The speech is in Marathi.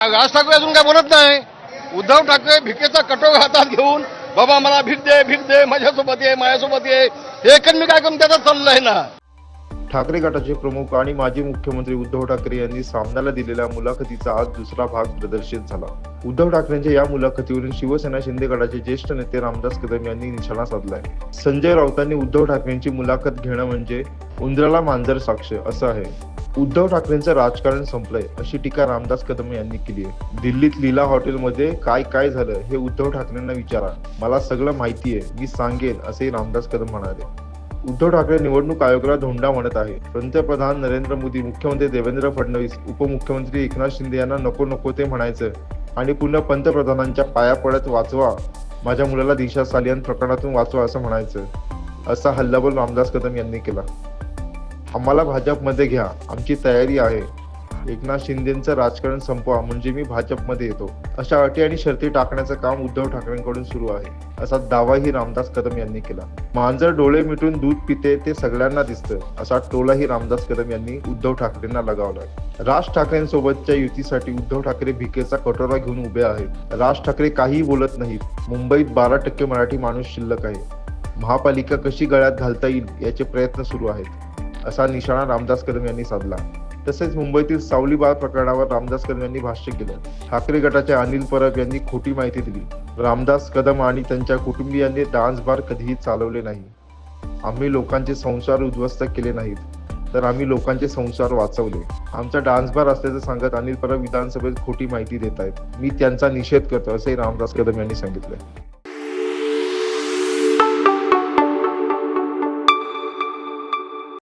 राज ठाकरे अजून काय बोलत नाही. उद्धव ठाकरे भिकेचा कटोरा हातात घेऊन बाबा मला भीक दे भीक दे माझ्यासोबत ये माझ्यासोबत ये. हे मी काय करून त्याचा चाललंय ना. ठाकरे गटाचे प्रमुख आणि माजी मुख्यमंत्री उद्धव ठाकरे यांनी सामन्याला दिलेल्या मुलाखतीचा आज दुसरा भाग प्रदर्शित झाला. उद्धव ठाकरेंच्या या मुलाखतीवरून शिवसेना शिंदे गटाचे ज्येष्ठ नेते रामदास कदम यांनी निशाणा साधलाय. संजय राऊतांनी उद्धव ठाकरेंची मुलाखत घेणं म्हणजे उंदराला मांजर साक्ष असं आहे. उद्धव ठाकरेंचं राजकारण संपलंय अशी टीका रामदास कदम यांनी केली आहे. दिल्लीत लीला हॉटेलमध्ये काय काय झालं हे उद्धव ठाकरेंना विचारा. मला सगळं माहिती आहे मी सांगेन असे रामदास कदम म्हणाले. उद्धव ठाकरे निवडणूक आयोगाला धोंडा म्हणत आहे. पंतप्रधान नरेंद्र मोदी मुख्यमंत्री देवेंद्र फडणवीस उपमुख्यमंत्री एकनाथ शिंदे यांना नको नको ते म्हणायचं. आणि पुन्हा पंतप्रधानांच्या पाया पडत वाचवा. माझ्या मुलाला दिशा सालियन प्रकरणातून वाचवा असं म्हणायचं. असा हल्लाबोल रामदास कदम यांनी केला. आम्हाला भाजपमध्ये घ्या. आमची तयारी आहे. एकनाथ शिंदेचं राजकारण संपवा म्हणजे मी भाजपमध्ये येतो. अशा अटी आणि शर्ती टाकण्याचं काम उद्धव ठाकरेंकडून सुरू आहे. असा दावाही रामदास कदम यांनी केला. मांजर डोळे मिटून दूध पिते ते सगळ्यांना दिसतं असा टोलाही रामदास कदम यांनी उद्धव ठाकरेंना लगावला राज ठाकरेंसोबतच्या युतीसाठी उद्धव ठाकरे भिकेचा कटोरा घेऊन उभे आहेत. राज ठाकरे काहीही बोलत नाहीत. मुंबईत बारा टक्के मराठी माणूस शिल्लक आहे. महापालिका कशी गळ्यात घालता येईल याचे प्रयत्न सुरू आहेत. असा निशाणा रामदास कदम यांनी साधला. तसेच मुंबईतील सावली बाळ प्रकरणावर रामदास कदम यांनी भाष्य केलं. ठाकरे गटाचे अनिल परब यांनी खोटी माहिती दिली. रामदास कदम आणि त्यांच्या कुटुंबियांनी डान्स बार कधीही चालवले नाही. आम्ही लोकांचे संसार उद्ध्वस्त केले नाहीत तर आम्ही लोकांचे संसार वाचवले. आमचा डान्स बार असल्याचं सांगत अनिल परब विधानसभेत खोटी माहिती देत आहेत. मी त्यांचा निषेध करतो असे रामदास कदम यांनी सांगितलं